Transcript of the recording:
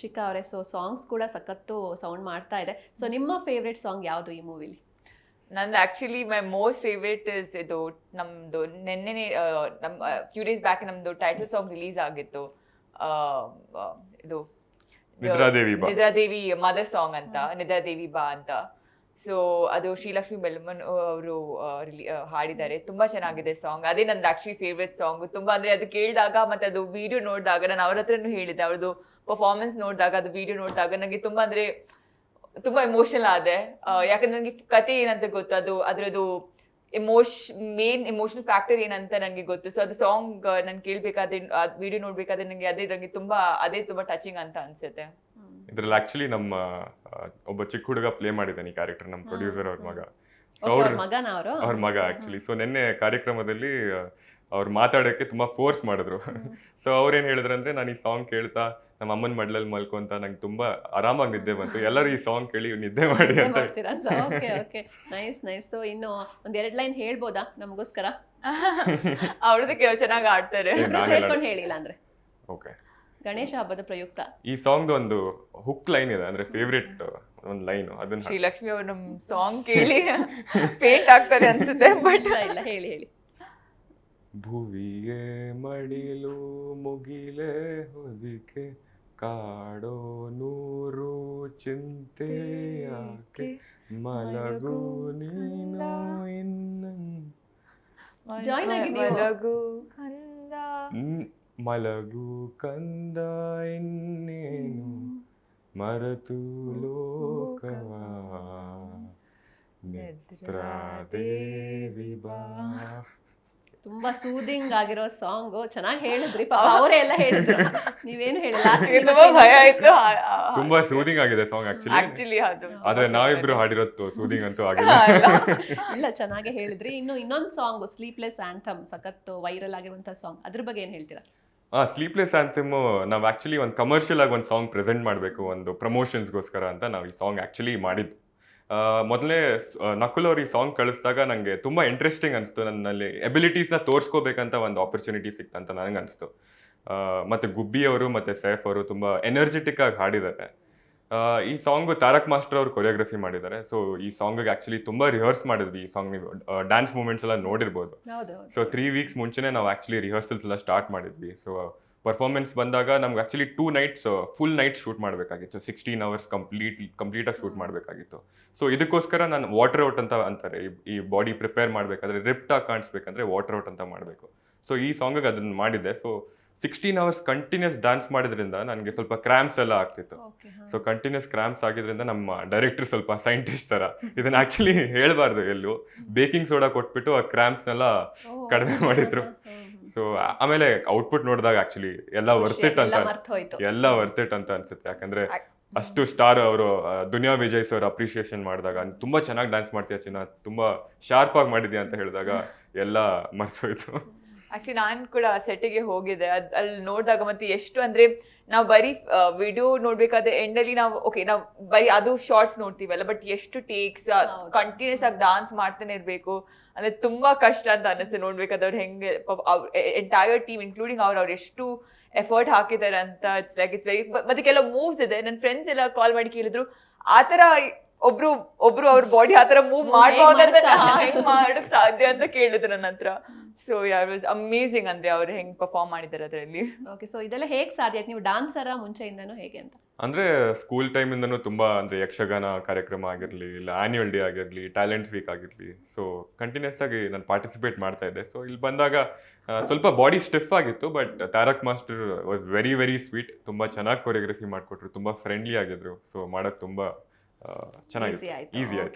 ಶಿಖಾ ಅವರೇ so songs ಕೂಡ ಸಖತ್ತು ಸೌಂಡ್ ಮಾಡ್ತಾ ಇದೆ. ಸೊ ನಿಮ್ಮ ಫೇವ್ರೆಟ್ ಸಾಂಗ್ ಯಾವುದು ಈ ಮೂವಿಲಿ ನಂದು actually my most favourite is ಇದು ನಮ್ಮದು ನಿನ್ನೆ ನಮ್ಮ ಫ್ಯೂ ಡೇಸ್ ಬ್ಯಾಕ್ ನಮ್ಮದು ಟೈಟಲ್ ಸಾಂಗ್ ರಿಲೀಸ್ ಆಗಿತ್ತು. ಇದು ನಿದ್ರಾದೇವಿ ಬಾ. ನಿದ್ರಾದೇವಿ ಮದರ್ ಸಾಂಗ್ ಅಂತ ನಿದ್ರಾದೇವಿ ಬಾ ಅಂತ. ಸೊ ಅದು ಶ್ರೀಲಕ್ಷ್ಮಿ ಬೆಲ್ಮನ್ ಅವರು ಹಾಡಿದ್ದಾರೆ. ತುಂಬಾ ಚೆನ್ನಾಗಿದೆ ಸಾಂಗ್ ಅದೇ ನಂದು ಆಕ್ಚುಲಿ ಫೇವ್ರೆಟ್ ಸಾಂಗ್ ತುಂಬಾ ಅಂದ್ರೆ ಅದು ಕೇಳಿದಾಗ ಮತ್ತೆ ಅದು ವಿಡಿಯೋ ನೋಡಿದಾಗ ನಾನು ಅವ್ರ ಹತ್ರನೂ ಹೇಳಿದ್ದೆ. ಅವ್ರದ್ದು ಪರ್ಫಾರ್ಮೆನ್ಸ್ ನೋಡಿದಾಗ ಅದು ವಿಡಿಯೋ ನೋಡಿದಾಗ ನನಗೆ ತುಂಬಾ ಅಂದ್ರೆ ತುಂಬಾ ಎಮೋಷನಲ್ ಆದೆ. ಯಾಕಂದ್ರೆ ನನಗೆ ಕತೆ ಏನಂತ ಗೊತ್ತು? ಅದು ಅದ್ರದ್ದು ಎಮೋಷ್ ಮೇನ್ ಎಮೋಷನಲ್ ಫ್ಯಾಕ್ಟರ್ ಏನಂತ ನನಗೆ ಗೊತ್ತು. ಸೊ ಅದು ಸಾಂಗ್ ನಾನು ಕೇಳ್ಬೇಕಾದ್ರೆ ವಿಡಿಯೋ ನೋಡ್ಬೇಕಾದ್ರೆ ನನಗೆ ಅದೇ ನನಗೆ ತುಂಬಾ ಅದೇ ತುಂಬಾ ಟಚಿಂಗ್ ಅಂತ ಅನ್ಸುತ್ತೆ. ಇದ್ರಲ್ಲಿ ಆಕ್ಚುಲಿ ನಮ್ಮ ಒಬ್ಬ ಚಿಕ್ಕ ಹುಡುಗ ಪ್ಲೇ ಮಾಡಿದ್ದಾನೆ ಈ ಕ್ಯಾರೆಕ್ಟರ್ ನಮ್ಮ ಪ್ರೊಡ್ಯೂಸರ್ ಅವ್ರ ಮಗ. ಸೊ ಅವ್ರ ಅವ್ರ ಮಗನ ಅವರು? ಅವ್ರ ಮಗ ಆಕ್ಚುಲಿ ಸೊ ನಿನ್ನೆ ಕಾರ್ಯಕ್ರಮದಲ್ಲಿ ಅವ್ರು ಮಾತಾಡೋಕ್ಕೆ ತುಂಬಾ ಫೋರ್ಸ್ ಮಾಡಿದ್ರು. ಸೊ ಅವ್ರೇನು ಹೇಳಿದ್ರು ಅಂದ್ರೆ ನಾನು ಈ ಸಾಂಗ್ ಕೇಳ್ತಾ ನಮ್ಮ ಅಮ್ಮನ ಮಡ್ಲಲ್ಲಿ ಮಲ್ಕೊಂತ ನಂಗೆ ತುಂಬಾ ಆರಾಮಾಗಿ ನಿದ್ದೆ ಬಂತು. ಎಲ್ಲರೂ ಈ ಸಾಂಗ್ ಕೇಳಿ ನಿದ್ದೆ ಮಾಡಿ ಅಂತ okay okay nice nice so ಇನ್ನು ಒಂದ್ ಎರಡ್ ಲೈನ್ ಹೇಳ್ಬೋದಾ ನಮಗೋಸ್ಕರ? ಅವ್ರದ್ದು ಕೇಳೋ ಚೆನ್ನಾಗಿ ಆಡ್ತಾರೆ. ಹೇಳಿಲ್ಲ ಅಂದ್ರೆ. ಓಕೆ ಗಣೇಶ ಹಬ್ಬದ ಪ್ರಯುಕ್ತ. ಈ ಸಾಂಗ್ ಒಂದು ಹುಕ್ ಲೈನ್ ಇದೆ ಅಂದ್ರೆ ಫೇವ್ರೆಟ್ ಒಂದು ಲೈನ್ ಅದನ್ನ ಶ್ರೀ ಶ್ರೀಲಕ್ಷ್ಮಿ ಅವ್ರು ನಮ್ ಸಾಂಗ್ ಕೇಳಿ ಫೇಂಟ್ ಆಗ್ತಾರೆ ಅನ್ಸುತ್ತೆ ಬಟ್ ಇಲ್ಲ ಹೇಳಿ ಹೇಳಿ. ಭುವಿಗೆ ಮಡಿಲು ಮುಗಿಲೆ ಹೊದಿಕೆ ಕಾಡೋ ನೂರು ಚಿಂತೆ ಯಾಕೆ ಮಲಗು ನೀನು ಇನ್ನ ಜಾಯಿನ್ ಆಗಿ ನೀವು. ಮಲಗು ಕಂದ ನ್- ಮಲಗು ಕಂದ ಇನ್ನೇನು? ಮರೆತು ಲೋಕವ? ನಿದ್ರಾದೇವಿ ಬಾ. ತುಂಬಾ ಸೂದಿಂಗ್ ಆಗಿರೋ ಸಾಂಗ್ ಚೆನ್ನಾಗಿ ಹೇಳಿದ್ರಿ. ಪಾಪ ಅವರೇ ಎಲ್ಲ ಹೇಳಿದ್ರು. ನೀವೇನು ಹೇಳಿಲ್ಲ. ಭಯ ಆಯ್ತು. ತುಂಬಾ ಸೂದಿಂಗ್ ಆಗಿದೆ ಸಾಂಗ್ ಆಕ್ಚುಲಿ ಆಕ್ಚುಲಿ ಅದು ಆದ್ರೆ ನಾವಿಬ್ರು ಹಾಡಿರೋದು ಸೂದಿಂಗ್ ಅಂತೂ ಆಗಿಲ್ಲ. ಇಲ್ಲ. ಚೆನ್ನಾಗಿ ಹೇಳಿದ್ರಿ. ಇನ್ನು ಇನ್ನೊಂದು ಸಾಂಗ್ ಸ್ಲೀಪ್ಲೆಸ್ ಆಂಥಮ್ ಸಖತ್ ವೈರಲ್ ಆಗಿರುವಂತ ಸಾಂಗ್ ಅದ್ರ ಬಗ್ಗೆ ಏನ್ ಹೇಳ್ತೀರಾ? ಆ ಸ್ಲೀಪ್ಲೆಸ್ ಆಂಥಮ್ ನಾವು ಆ್ಯಕ್ಚುಲಿ ಒಂದು ಕಮರ್ಷಿಯಲ್ ಆಗಿ ಒಂದು ಸಾಂಗ್ ಪ್ರೆಸೆಂಟ್ ಮಾಡಬೇಕು, ಒಂದು ಪ್ರಮೋಷನ್ಸ್ಗೋಸ್ಕರ ಅಂತ ನಾವು ಈ ಸಾಂಗ್ ಆ್ಯಕ್ಚುಲಿ ಮಾಡಿದ್ದು. ಮೊದಲೇ ನಕುಲ್ ಅವ್ರು ಈ ಸಾಂಗ್ ಕಳಿಸಿದಾಗ ನನಗೆ ತುಂಬ ಇಂಟ್ರೆಸ್ಟಿಂಗ್ ಅನಿಸ್ತು. ನನ್ನಲ್ಲಿ ಎಬಿಲಿಟೀಸ್ನ ತೋರಿಸ್ಕೋಬೇಕಂತ ಒಂದು ಆಪರ್ಚುನಿಟಿ ಸಿಕ್ತಂತ ನನಗೆ ಅನಿಸ್ತು ಮತ್ತು ಗುಬ್ಬಿ ಅವರು, ಮತ್ತು ಸೈಫ್ ಅವರು ತುಂಬ ಎನರ್ಜೆಟಿಕ್ ಆಗಿ ಹಾಡಿದ್ದಾರೆ. ಈ ಸಾಂಗ್ ತಾರಕ್ ಮಾಸ್ಟರ್ ಅವರು ಕೊರಿಯೋಗ್ರಫಿ ಮಾಡಿದ್ದಾರೆ. ಸೊ ಈ ಸಾಂಗ್ ಆಕ್ಚುಲಿ ತುಂಬಾ ರಿಹರ್ಸ್ ಮಾಡಿದ್ವಿ. ಈ ಸಾಂಗ್ ನೀವು ಡ್ಯಾನ್ಸ್ ಮೂಮೆಂಟ್ಸ್ ಎಲ್ಲ ನೋಡಿರ್ಬೋದು. ಸೊ ತ್ರೀ ವೀಕ್ಸ್ ಮುಂಚೆನೆ ನಾವು ಆಕ್ಚುಲಿ ರಿಹರ್ಸಲ್ಸ್ ಎಲ್ಲ ಸ್ಟಾರ್ಟ್ ಮಾಡಿದ್ವಿ. ಸೊ ಪರ್ಫಾರ್ಮೆನ್ಸ್ ಬಂದಾಗ ನಮ್ಗೆ actually two nights full night shoot ಮಾಡಬೇಕಾಗಿತ್ತು. ಸಿಕ್ಸ್ಟೀನ್ ಅವರ್ಸ್ ಕಂಪ್ಲೀಟ್ ಕಂಪ್ಲೀಟ್ ಆಗಿ ಶೂಟ್ ಮಾಡಬೇಕಾಗಿತ್ತು. ಸೊ ಇದಕ್ಕೋಸ್ಕರ ನಾನು ವಾಟರ್ ಔಟ್ ಅಂತ ಅಂತಾರೆ. ಈ- ಈ ಬಾಡಿ ಪ್ರಿಪೇರ್ ಮಾಡಬೇಕಾದ್ರೆ ರಿಪ್ಟಾಗಿ ಕಾಣಿಸ್ಬೇಕಂದ್ರೆ ವಾಟರ್ ಔಟ್ ಅಂತ ಮಾಡಬೇಕು. ಸೊ ಈ ಸಾಂಗಿಗೆ ಅದನ್ನು ಮಾಡಿದ್ದೆ. So sixteen hours continuous dance ಮಾಡಿದ್ರಿಂದ ನನಗೆ ಸ್ವಲ್ಪ ಕ್ರ್ಯಾಂಪ್ಸ್ ಎಲ್ಲ ಆಗ್ತಿತ್ತು. ಸೊ ಕಂಟಿನ್ಯೂಸ್ ಕ್ರಾಂಪ್ಸ್ ಆಗಿದ್ರಿಂದ ನಮ್ಮ ಡೈರೆಕ್ಟರ್ ಸ್ವಲ್ಪ ಸೈಂಟಿಸ್ಟ್ ಥರ ಇದನ್ನ ಆಕ್ಚುಲಿ ಹೇಳಬಾರ್ದು ಎಲ್ಲೂ. ಬೇಕಿಂಗ್ ಸೋಡಾ ಕೊಟ್ಬಿಟ್ಟು ಆ ಕ್ರಾಂಪ್ಸ್ನೆಲ್ಲ ಕಡಿಮೆ ಮಾಡಿದ್ರು. ಸೊ ಆಮೇಲೆ ಔಟ್ಪುಟ್ ನೋಡಿದಾಗ ಆಕ್ಚುಲಿ ಎಲ್ಲ ವರ್ತ್ ಇಟ್ ಅಂತ ಎಲ್ಲ ವರ್ತ್ ಇಟ್ ಅಂತ ಅನ್ಸುತ್ತೆ. ಯಾಕಂದ್ರೆ ಅಷ್ಟು ಸ್ಟಾರ್ ಅವರು ದುನಿಯಾ ವಿಜಯ್ ಸರ್ ಅಪ್ರಿಷಿಯೇಷನ್ ಮಾಡಿದಾಗ ತುಂಬಾ ಚೆನ್ನಾಗಿ ಡ್ಯಾನ್ಸ್ ಮಾಡ್ತೀಯ ಚಿನ್ನ ತುಂಬಾ ಶಾರ್ಪ್ ಆಗಿ ಮಾಡಿದ್ಯಾ ಅಂತ ಹೇಳಿದಾಗ ಎಲ್ಲ ಮರ್ಸೋಯ್ತು ಆಕ್ಚುಲಿ ನಾನು ಕೂಡ ಸೆಟ್ಟಿಗೆ ಹೋಗಿದ್ದೆ. ಅದು ಅಲ್ಲಿ ನೋಡಿದಾಗ ಮತ್ತೆ ಎಷ್ಟು ಅಂದರೆ ನಾವು ಬರೀ ವಿಡಿಯೋ ನೋಡಬೇಕಾದ್ರೆ ಎಂಡಲ್ಲಿ ನಾವು ಓಕೆ ನಾವು ಬರೀ ಅದು ಶಾರ್ಟ್ಸ್ ನೋಡ್ತೀವಲ್ಲ ಬಟ್ ಎಷ್ಟು ಟೇಕ್ಸ್. ಕಂಟಿನ್ಯೂಸ್ ಆಗಿ ಡಾನ್ಸ್ ಮಾಡ್ತಾನೆ ಇರಬೇಕು. ಅಂದರೆ ತುಂಬ ಕಷ್ಟ ಅಂತ ಅನ್ನಿಸ್ತು ನೋಡ್ಬೇಕಾದ್ರೆ ಅವ್ರು ಹೆಂಗೆ ಎಂಟೈರ್ ಟೀಮ್ ಇನ್ಕ್ಲೂಡಿಂಗ್ ಅವ್ರು ಅವ್ರು ಎಷ್ಟು ಎಫರ್ಟ್ ಹಾಕಿದ್ದಾರೆ ಅಂತ ಇಟ್ಸ್ ಲೈಕ್ ಇಟ್ಸ್ ವೆರಿ ಮತ್ತೆ ಕೆಲವು ಮೂವ್ಸ್ ಇದೆ. ನನ್ನ ಫ್ರೆಂಡ್ಸ್ ಎಲ್ಲ ಕಾಲ್ ಮಾಡಿ ಕೇಳಿದ್ರು ಆ ಥರ ಒಬ್ರು ಒಬ್ರು ಅವ್ರ ಬಾಡಿ ಆತರ ಮೂವ್ ಮಾಡ್ಬೋದಂತ ಮಾಡಕ್ ಸಾಧ್ಯ? ಹೆಂಗ್ ಮಾಡಕ್ ಸಾಧ್ಯ ಅಂತ ಕೇಳಿದ್ರು ನನ್ನ ಹತ್ರ. ಸೊ ಯಾರ್ ವಾಸ್ ಅಮೇಸಿಂಗ್ ಅಂದ್ರೆ ಅವ್ರು ಹೆಂಗ್ ಪರ್ಫಾರ್ಮ್ ಮಾಡಿದಾರೆ ಅದರಲ್ಲಿ. ಓಕೆ ಸೊ ಇದೆಲ್ಲ ಹೇಗ್ ಸಾಧ್ಯ? ಆಯ್ತು ನೀವು ಡಾನ್ಸರ ಮುಂಚೆಯಿಂದನೂ ಹೇಗೆ ಅಂತ? ಅಂದ್ರೆ ಸ್ಕೂಲ್ ಟೈಮ್ ಟೈಮಿಂದನೂ ತುಂಬಾ ಅಂದ್ರೆ ಯಕ್ಷಗಾನ ಕಾರ್ಯಕ್ರಮ ಆಗಿರ್ಲಿ ಇಲ್ಲ ಆನ್ಯುವಲ್ ಡೇ ಆಗಿರ್ಲಿ ಟ್ಯಾಲೆಂಟ್ಸ್ ವೀಕ್ ಆಗಿರ್ಲಿ. ಸೊ ಕಂಟಿನ್ಯೂಸ್ ಆಗಿ ನಾನು ಪಾರ್ಟಿಸಿಪೇಟ್ ಮಾಡ್ತಾ ಇದ್ದೆ. ಸೊ ಇಲ್ಲಿ ಬಂದಾಗ ಸ್ವಲ್ಪ ಬಾಡಿ ಸ್ಟಿಫ್ ಆಗಿತ್ತು but Tarak master was very very sweet ತುಂಬಾ ಚೆನ್ನಾಗಿ ಕೊರಿಯೋಗ್ರಫಿ ಮಾಡಿಕೊಟ್ರು ತುಂಬಾ ಫ್ರೆಂಡ್ಲಿ ಆಗಿದ್ರು. ಸೊ ಮಾಡಕ್ ತುಂಬಾ ಆ, ಚೆನ್ನಾಗಿತ್ತು ಈಸಿ ಆಯ್ತು.